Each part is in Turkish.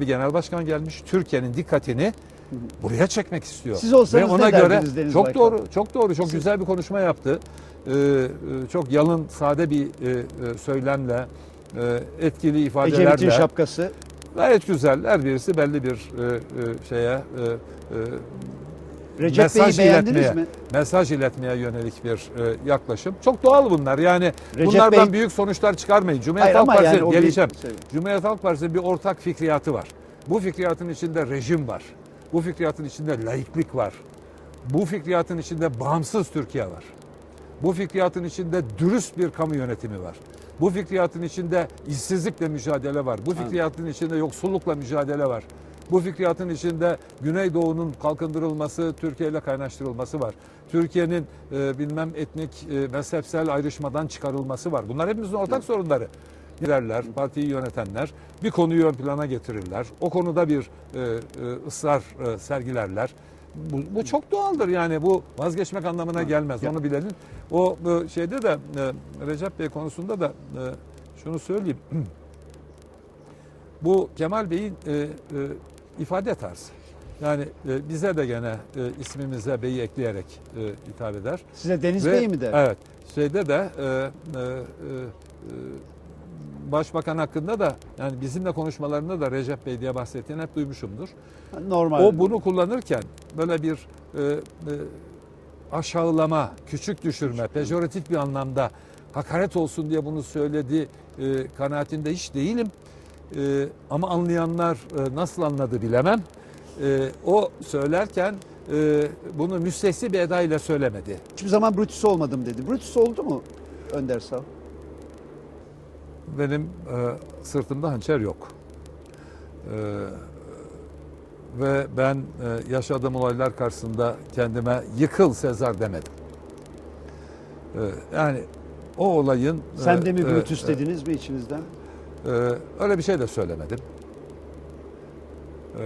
bir genel başkan gelmiş. Türkiye'nin dikkatini buraya çekmek istiyor. Siz olsanız Ve ona ne göre Deniz çok Baykal? doğru, çok doğru, çok güzel bir konuşma yaptı. Ee, e, çok yalın, sade bir e, e, söylemle, e, etkili Ecevit'in ifadelerle. şapkası. Gayet güzel. Her birisi belli bir e, e, şeye e, e, Recep mesaj Bey'i iletmeye, mi? mesaj iletmeye yönelik bir e, yaklaşım. Çok doğal bunlar. Yani Recep bunlardan Bey- büyük sonuçlar çıkarmayın. Cumhuriyet Hayır Halk Partisi yani o bir- geleceğim. Söyle. Cumhuriyet Halk Partisi'nin bir ortak fikriyatı var. Bu fikriyatın içinde rejim var. Bu fikriyatın içinde laiklik var. Bu fikriyatın içinde bağımsız Türkiye var. Bu fikriyatın içinde dürüst bir kamu yönetimi var. Bu fikriyatın içinde işsizlikle mücadele var. Bu fikriyatın içinde yoksullukla mücadele var. Bu fikriyatın içinde Güneydoğu'nun kalkındırılması, Türkiye ile kaynaştırılması var. Türkiye'nin e, bilmem etnik, e, mezhepsel ayrışmadan çıkarılması var. Bunlar hepimizin ortak sorunları. Liderler, partiyi yönetenler bir konuyu ön plana getirirler. O konuda bir e, e, ısrar e, sergilerler. Bu, bu çok doğaldır yani bu vazgeçmek anlamına gelmez. Onu bilelim. O e, şeyde de e, Recep Bey konusunda da e, şunu söyleyeyim. Bu Kemal Bey'in e, e, ifade tarzı. Yani e, bize de gene e, ismimize beyi ekleyerek e, hitap eder. Size Deniz Ve- Bey mi der? Evet. Şeyde de e, e, e, Başbakan hakkında da yani bizimle konuşmalarında da Recep Bey diye bahsettiğini hep duymuşumdur. Normal. O bunu kullanırken böyle bir e, e, aşağılama, küçük düşürme, pejoratif bir anlamda hakaret olsun diye bunu söyledi e, kanaatinde hiç değilim. E, ama anlayanlar e, nasıl anladı bilemem. E, o söylerken e, bunu müstesni bir edayla söylemedi. Hiçbir zaman Brutus olmadım dedi. Brutus oldu mu Önder Sağ? Benim e, sırtımda hançer yok. E, ve ben e, yaşadığım olaylar karşısında kendime yıkıl Sezar demedim. E, yani o olayın... Sen de mi e, Brutus e, dediniz mi içinizden? E, öyle bir şey de söylemedim. E,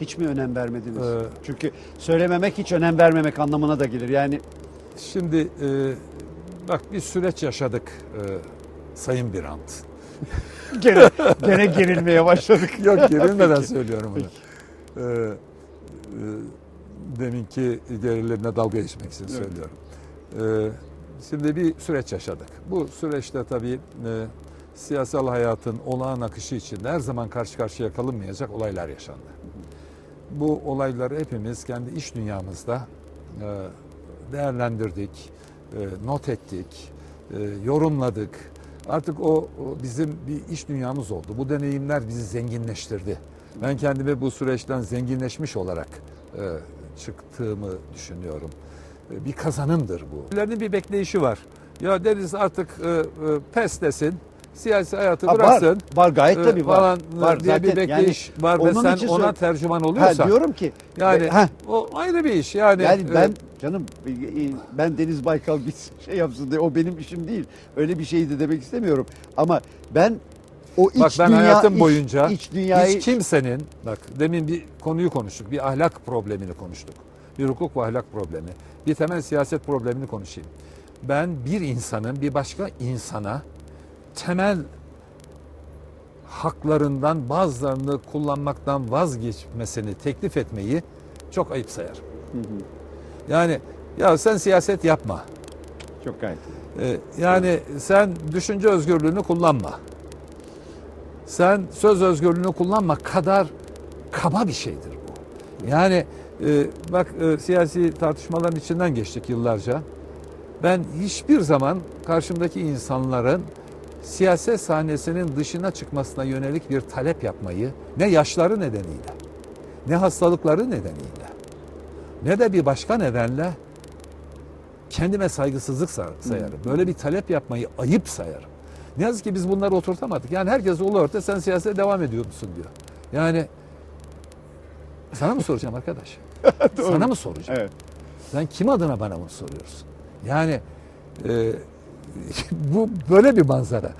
Hiç mi önem vermediniz? Ee, Çünkü söylememek hiç önem vermemek anlamına da gelir. Yani şimdi e, bak bir süreç yaşadık e, Sayın Birant. gene, gene gerilmeye başladık. Yok gerilmeden Peki. söylüyorum bunu. Ee, e, deminki gerilimle dalga geçmek için Evet. söylüyorum. Ee, şimdi bir süreç yaşadık. Bu süreçte tabii e, siyasal hayatın olağan akışı içinde her zaman karşı karşıya kalınmayacak olaylar yaşandı. Bu olayları hepimiz kendi iş dünyamızda e, değerlendirdik, e, not ettik, e, yorumladık. Artık o, bizim bir iş dünyamız oldu. Bu deneyimler bizi zenginleştirdi. Ben kendimi bu süreçten zenginleşmiş olarak çıktığımı düşünüyorum. Bir kazanımdır bu. Bir bekleyişi var. Ya deriz artık pes desin, siyasi hayatı Ha, var, bıraksın. var gayet e, tabii var. falan var diye bir zaten. bekleyiş var ve sen ona söyle- tercüman Ha, oluyorsan. diyorum ki yani ha, o ayrı bir iş. Yani, yani e, ben canım ben Deniz Baykal gitsin şey yapsın diye o benim işim değil. Öyle bir şey de demek istemiyorum. Ama ben o iç Bak ben dünya, hayatım iç- boyunca iç dünyayı hiç kimsenin bak demin bir konuyu konuştuk. Bir ahlak problemini konuştuk. Bir hukuk ve ahlak problemi. Bir temel siyaset problemini konuşayım. Ben bir insanın bir başka insana temel haklarından bazılarını kullanmaktan vazgeçmesini teklif etmeyi çok ayıp sayarım. Yani ya sen siyaset yapma. çok gayet. Ee, Yani sen düşünce özgürlüğünü kullanma. Sen söz özgürlüğünü kullanma kadar kaba bir şeydir bu. Yani e, bak e, siyasi tartışmaların içinden geçtik yıllarca. Ben hiçbir zaman karşımdaki insanların siyaset sahnesinin dışına çıkmasına yönelik bir talep yapmayı ne yaşları nedeniyle, ne hastalıkları nedeniyle, ne de bir başka nedenle kendime saygısızlık say- sayarım. Böyle bir talep yapmayı ayıp sayarım. Ne yazık ki biz bunları oturtamadık. Yani herkes ulu örte sen siyasete devam ediyor musun diyor. Yani sana mı soracağım arkadaş? sana mı soracağım? Evet. Sen kim adına bana bunu soruyorsun? Yani e, bu böyle bir manzara.